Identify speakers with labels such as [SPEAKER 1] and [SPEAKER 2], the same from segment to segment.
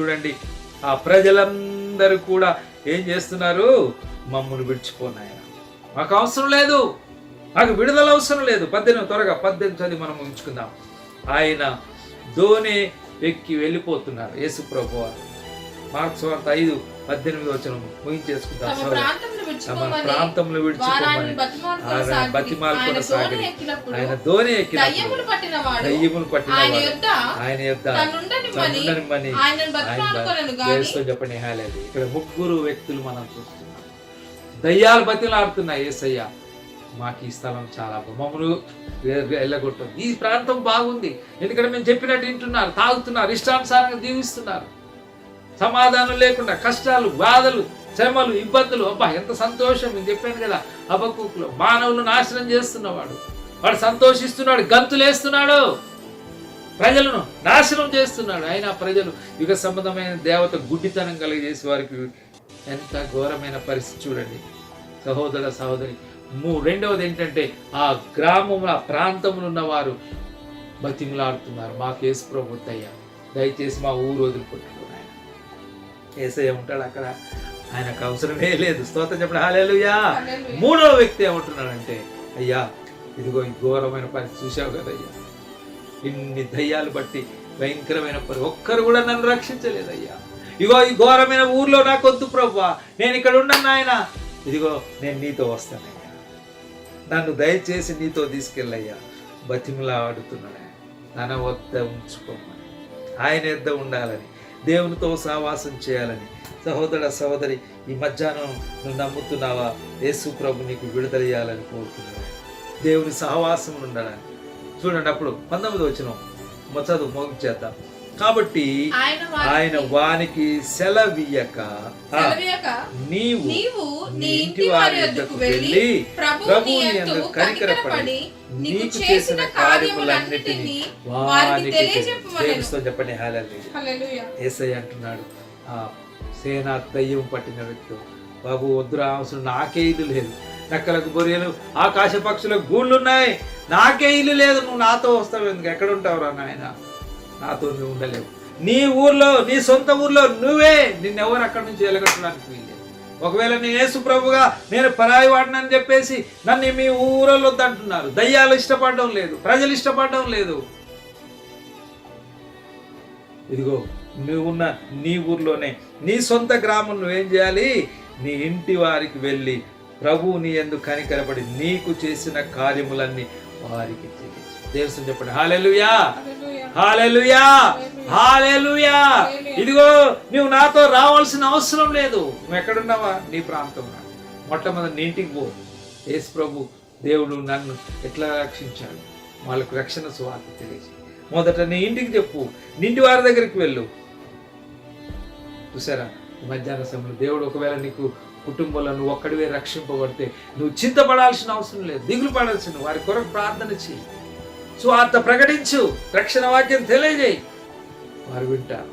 [SPEAKER 1] చూడండి ఆ ప్రజలందరూ కూడా ఏం చేస్తున్నారు? మమ్మల్ని విడిచిపోనాయన మాకు అవసరం లేదు. మాకు విడుదల అవసరం లేదు. పద్దెనిమిది త్వరగా పద్దెనిమిది చదివి మనం ఉంచుకుందాం. ఆయన ధోని ఎక్కి వెళ్ళిపోతున్నారు. యేసు ప్రభు వారు. మార్క్స్ వార్త ఐదు పద్దెనిమిది వచ్చిన ముగించేసుకుందాం.
[SPEAKER 2] తమ. ప్రాంతంలో విడిచిపోమని బతిమాలుకొనసాగిరి.
[SPEAKER 1] ఆయన
[SPEAKER 2] ధోని ఎక్కినప్పుడు దయ్యములు
[SPEAKER 1] పట్టిన
[SPEAKER 2] ఆయన
[SPEAKER 1] వాడు ఆయన
[SPEAKER 2] తనుండనిమ్మని
[SPEAKER 1] చెప్పండి హాలేదు ఇక్కడ ముగ్గురు వ్యక్తులు మనం చూస్తున్నాం దయ్యాలు బతిలాడుతున్నాయి ఏసయ్య మాకు ఈ స్థలం చాలా బా- మమ్మల్ని వె- వెళ్ళగొట్టదు ఈ ప్రాంతం బాగుంది ఎందుకంటే మేము చెప్పినట్టు వింటున్నారు తాగుతున్నారు ఇష్టానుసారంగా దీవిస్తున్నారు సమాధానం లేకుండా కష్టాలు బాధలు శ్రమలు ఇబ్బందులు అబ్బా ఎంత సంతోషం నేను చెప్పాను కదా అబక్కులో మానవులు నాశనం చేస్తున్నవాడు. వాడు సంతోషిస్తున్నాడు గంతులేస్తున్నాడు. ప్రజలను నాశనం చేస్తున్నాడు. అయినా ప్రజలు యుగ సంబంధమైన దేవత గుడ్డితనం కలిగజేసి వారికి ఎంత ఘోరమైన పరిస్థితి చూడండి. సహోదర సహోదరి మూ రెండవది ఏంటంటే ఆ గ్రామం ఆ ప్రాంతంలో ఉన్నవారు బతిమలాడుతున్నారు. మాకు యేసు ప్రభుత్వయ్య దయచేసి మా ఊరు వదిలిపెట్టుకున్నాయన ఏసయ్య ఉంటాడు అక్కడ. ఆయనకు అవసరమే లేదు. స్తోత్రం చెప్పండి. హాలేలుయా. మూడవ వ్యక్తి ఏమంటున్నాడంటే అయ్యా ఇదిగో ఈ ఘోరమైన పరిస్థితి చూసావు కదయ్యా. ఇన్ని దయ్యాలు బట్టి భయంకరమైన పరి ఒక్కరు కూడా నన్ను రక్షించలేదయ్యా. ఇగో ఈ ఘోరమైన ఊర్లో నాకు వద్దు ప్రభా నేను ఇక్కడ ఉండను నాయన. ఇదిగో నేను నీతో వస్తానయ్యా. నన్ను దయచేసి నీతో తీసుకెళ్ళయ్యా. బతిమలా ఆడుతున్నాడు ఆయన. తన వద్ద ఉంచుకోమని. ఆయన వద్ద ఉండాలని దేవునితో సహవాసం చేయాలని సహోదర సహోదరి ఈ మధ్యాహ్నం నువ్వు నమ్ముతున్నావా? యేసు ప్రభు నీకు విడుదల ఇవ్వాలని కోరుతున్నాను దేవుని సహవాసం ఉండడానికి చూడండి అప్పుడు పంతొమ్మిది వచ్చిన చదువు మోగి చేద్దాం. కాబట్టి
[SPEAKER 2] ఆయన
[SPEAKER 1] వానికి సెలవీయక నీవు నీ ఇంటి వారి యొద్దకు
[SPEAKER 2] వెళ్ళి ప్రభు యందు కనికరపడి నీకు చేసిన కార్యములన్నిటినీ వారికి.
[SPEAKER 1] దేవునితో చెప్పండి. హాలే. ఏసై అంటున్నాడు. ఆ సేనా దయ్యం పట్టిన వ్యక్తి. బాబు వద్దురా అవసరం. నాకే ఇల్లు లేదు. నక్కలకు బొరియలు ఆకాశ పక్షులకు గూళ్ళు ఉన్నాయి. నాకే ఇల్లు లేదు. నువ్వు నాతో వస్తావు ఎందుకు? ఎక్కడ ఉంటావురా నాయన? నాతో నువ్వు ఉండలేవు. నీ ఊర్లో నీ సొంత ఊర్లో నువ్వే నిన్నెవరు అక్కడి నుంచి వెలగట్టడానికి వీల్లేదు. ఒకవేళ నేను యేసు ప్రభుగా నేను పరాయి వాడినని చెప్పేసి నన్ను మీ ఊరలో వద్దంటున్నారు దయ్యాలు ఇష్టపడడం లేదు. ప్రజలు ఇష్టపడడం లేదు. ఇదిగో నువ్వున్న నీ ఊర్లోనే నీ సొంత గ్రామం నువ్వేం చేయాలి? నీ ఇంటి వారికి వెళ్ళి ప్రభువు నీ ఎందు కనికరపడి నీకు చేసిన కార్యములన్నీ వారికి. దేవుని చెప్పండి. హాలెలుయా. హాలెలుయా! హాలెలుయా! ఇదిగో నువ్వు నాతో రావాల్సిన అవసరం లేదు. నువ్వు ఎక్కడున్నావా? నీ ప్రాంతంలో మొట్టమొదటి నీ ఇంటికి పో. యేసు ప్రభు దేవుడు నన్ను ఎట్లా రక్షించాడు? వాళ్ళకు రక్షణ సువార్త తెలియజేయి. మొదట నీ ఇంటికి చెప్పు. నింటి వారి దగ్గరికి వెళ్ళు. చూసారా? మధ్యాహ్న సమయంలో దేవుడు ఒకవేళ నీకు కుటుంబంలో నువ్వు ఒక్కడివే రక్షింపబడితే నువ్వు చింతపడాల్సిన అవసరం లేదు. దిగులు పడాల్సిన వారి కొరకు ప్రార్థన చేయి సువార్త ప్రకటించు. రక్షణ వాక్యం తెలియజేయి. వారు వింటారు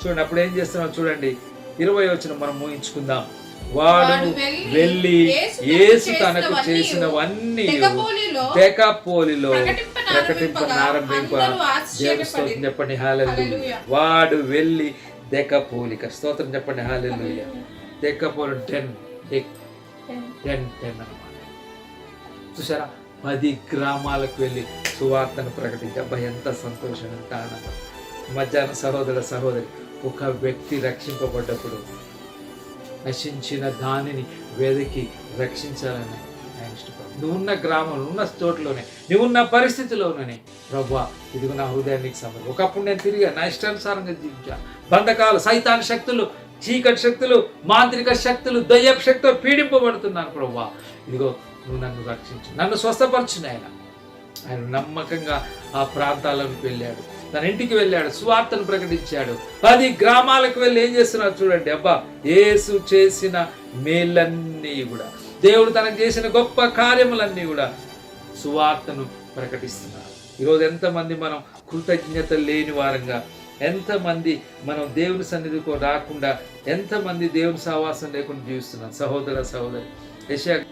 [SPEAKER 1] చూడండి అప్పుడు ఏం చేస్తున్నాం చూడండి. ఇరవై వచ్చిన మనం ఊహించుకుందాం వాడు
[SPEAKER 2] వెళ్ళి యేసు
[SPEAKER 1] యేసు
[SPEAKER 2] తనకు
[SPEAKER 1] చేసినవన్నీ
[SPEAKER 2] తెగపోలిలో
[SPEAKER 1] ప్రకటింపనారంభింప దేవుని స్తోత్రం చెప్పండి
[SPEAKER 2] హల్లెలూయా.
[SPEAKER 1] వాడు వెళ్ళి దెకపోలిక స్తోత్రం చెప్పండి hallelujah Decapolis ten ten. Ten అన్నమాట. చూసారా పది గ్రామాలకు వెళ్ళి సువార్తను ప్రకటించి అబ్బా ఎంత సంతోషం ఎంత ఆనందం. మధ్యాహ్నం సహోదర సహోదరి ఒక వ్యక్తి రక్షింపబడ్డప్పుడు నశించిన దానిని వెదకి రక్షించాలని ఆయన ఇష్టపడు నువ్వు ఉన్న గ్రామంలో ఉన్న చోట్లోనే నువ్వున్న పరిస్థితిలోనే. ప్రభు ఇదిగో నా హృదయానికి సమయం ఒకప్పుడు నేను తిరిగా నా ఇష్టానుసారంగా జీవించా. బంధకాలు సైతాన్ శక్తులు చీకటి శక్తులు మాంత్రిక శక్తులు దయ్యపు శక్తులు పీడింపబడుతున్నాను ప్రభు ఇదిగో నువ్వు నన్ను రక్షించు. నన్ను స్వస్థపరచును ఆయన ఆయన నమ్మకంగా ఆ ప్రాంతాలకు వెళ్ళాడు. తన ఇంటికి వెళ్ళాడు సువార్తను ప్రకటించాడు. పది గ్రామాలకు వెళ్ళి ఏం చేస్తున్నారు చూడండి అబ్బా. ఏసు చేసిన మేలన్నీ కూడా. దేవుడు తనకు చేసిన గొప్ప కార్యములన్నీ కూడా సువార్తను ప్రకటిస్తున్నారు. ఈరోజు ఎంతమంది మనం కృతజ్ఞత లేని వారంగా ఎంతమంది మనం దేవుని సన్నిధికి రాకుండా ఎంతమంది దేవుని సహవాసం లేకుండా జీవిస్తున్నాం. సహోదర సహోదరి యశా